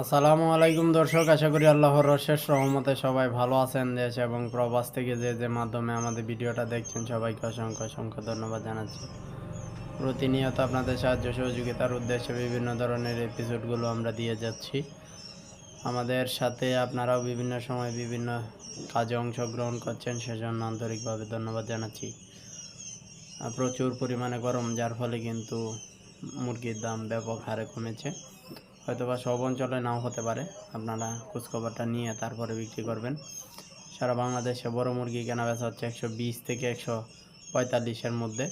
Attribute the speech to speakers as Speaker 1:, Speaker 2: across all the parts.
Speaker 1: আসসালামু আলাইকুম দর্শক, আশা করি আল্লাহর শেষ রহমতে সবাই ভালো আছেন দেশ এবং প্রবাস থেকে যে যে মাধ্যমে আমাদের ভিডিওটা দেখছেন, সবাইকে অসংখ্য অসংখ্য ধন্যবাদ জানাচ্ছি। প্রতিনিয়ত আপনাদের সাহায্য, সহযোগিতার উদ্দেশ্যে বিভিন্ন ধরনের এপিসোডগুলো আমরা দিয়ে যাচ্ছি। আমাদের সাথে আপনারাও বিভিন্ন সময় বিভিন্ন কাজে অংশগ্রহণ করছেন, সেজন্য আন্তরিকভাবে ধন্যবাদ জানাচ্ছি। প্রচুর পরিমাণে গরম, যার ফলে কিন্তু মুরগির দাম ব্যাপক হারে কমেছে। হয়তোবা সব অঞ্চলে নাও হতে পারে। আপনারা খোঁজখবরটা নিয়ে তারপরে বিক্রি করবেন। সারা বাংলাদেশে বড় মুরগি কেনা বেচা হচ্ছে একশো বিশ থেকে একশো পঁয়তাল্লিশের মধ্যে।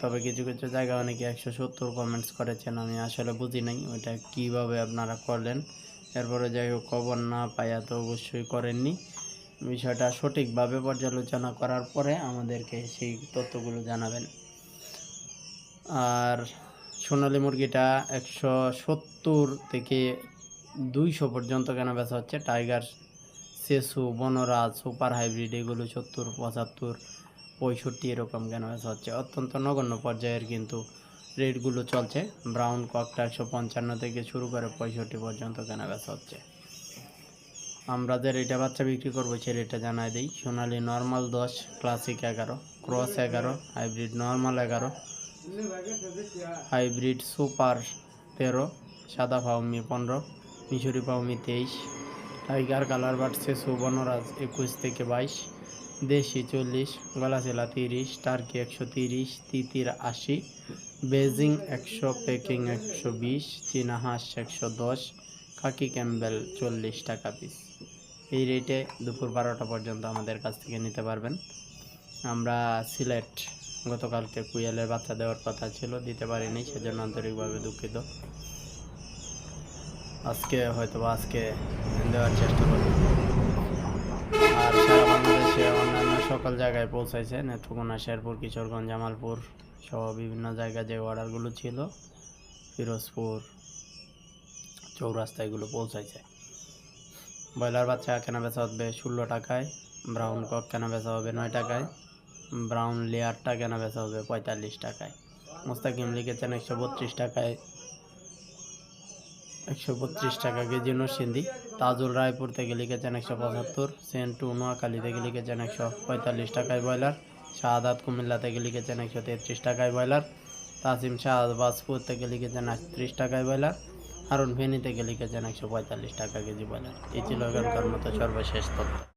Speaker 1: তবে কিছু কিছু জায়গায় অনেকে একশো সত্তর কমেন্টস করেছেন, আমি আসলে বুঝি নাই ওইটা কীভাবে আপনারা করলেন। এরপরে যাই হোক, খবর না পাইয়া তো অবশ্যই করেননি। বিষয়টা সঠিকভাবে পর্যালোচনা করার পরে আমাদেরকে সেই তথ্যগুলো জানাবেন। আর সোনালী মুরগিটা একশো সত্তর থেকে দুইশো পর্যন্ত কেনা বেচা হচ্ছে। টাইগার, সেসু, বনরাজ, সুপার হাইব্রিড, এগুলো সত্তর, পঁচাত্তর, পঁয়ষট্টি এরকম কেনা বেচা হচ্ছে। অত্যন্ত নগণ্য পর্যায়ের কিন্তু রেটগুলো চলছে। ব্রাউন ককটা একশো পঞ্চান্ন থেকে শুরু করে পঁয়ষট্টি পর্যন্ত কেনা বেচা হচ্ছে। আমরা যে রেটে বাচ্চা বিক্রি করব সে রেটটা জানাই দিই। সোনালি নর্মাল দশ, ক্লাসিক এগারো, ক্রস এগারো, হাইব্রিড নর্মাল এগারো হাইব্রিড সুপার তেরো, সাদা ফাউমি পনেরো, মিশরি ফাউমি তেইশ, টাইগার কালার বাড়ছে সুবর্ণরাজ একুশ থেকে বাইশ, দেশি চল্লিশ, গলাচিলা তিরিশ, টার্কি একশো তিরিশ, তিতির আশি, বেজিং একশো, পেকিং একশো বিশ, চীনা হাঁস একশো দশ কাকি ক্যাম্বেল চল্লিশ টাকা পিস। এই রেটে দুপুর বারোটা পর্যন্ত আমাদের কাছ থেকে নিতে পারবেন। আমরা সিলেট গতকালকে কুইয়ালের বাচ্চা দেওয়ার কথা ছিল, দিতে পারিনি, সেজন্য আন্তরিকভাবে দুঃখিত। আজকে হয়তো আজকে দেওয়ার চেষ্টা করব। আর সারা বাংলাদেশে অন্যান্য সকল জায়গায় পৌঁছাইছে, নেত্রকোনা, শেরপুর, কিশোরগঞ্জ, জামালপুর সহ বিভিন্ন জায়গায় যে অর্ডারগুলো ছিল, ফিরোজপুর চৌরাস্তা এগুলো পৌঁছাইছে। ব্রয়লার বাচ্চা কেনা বেচা হবে ষোলো টাকায়, ব্রাউন কক কেনা বেচা হবে নয় টাকায় ব্রাউন লেয়ারটা কেনা বেচা হবে? পঁয়তাল্লিশ টাকায়। মুস্তাকিম লিখেছেন একশো বত্রিশ টাকায়। একশো বত্রিশ টাকা কেজি নরসিন্দি তাজুল রায়পুর থেকে লিখেছেন একশো পঁচাত্তর। সেন্টু নোয়াখালী থেকে লিখেছেন একশো পঁয়তাল্লিশ টাকায় ব্রয়লার। শাহাদাত কুমিল্লা থেকে লিখেছেন একশো তেত্রিশ টাকায় ব্রয়লার। তাসিম শাহবাজপুর থেকে লিখেছেন আটত্রিশ টাকায় ব্রয়লার। হারুন ফেনী থেকে লিখেছেন একশো পঁয়তাল্লিশ টাকা কেজি ব্রয়লার। এই ছিল এখানকার মতো সর্বশেষ তথ্য।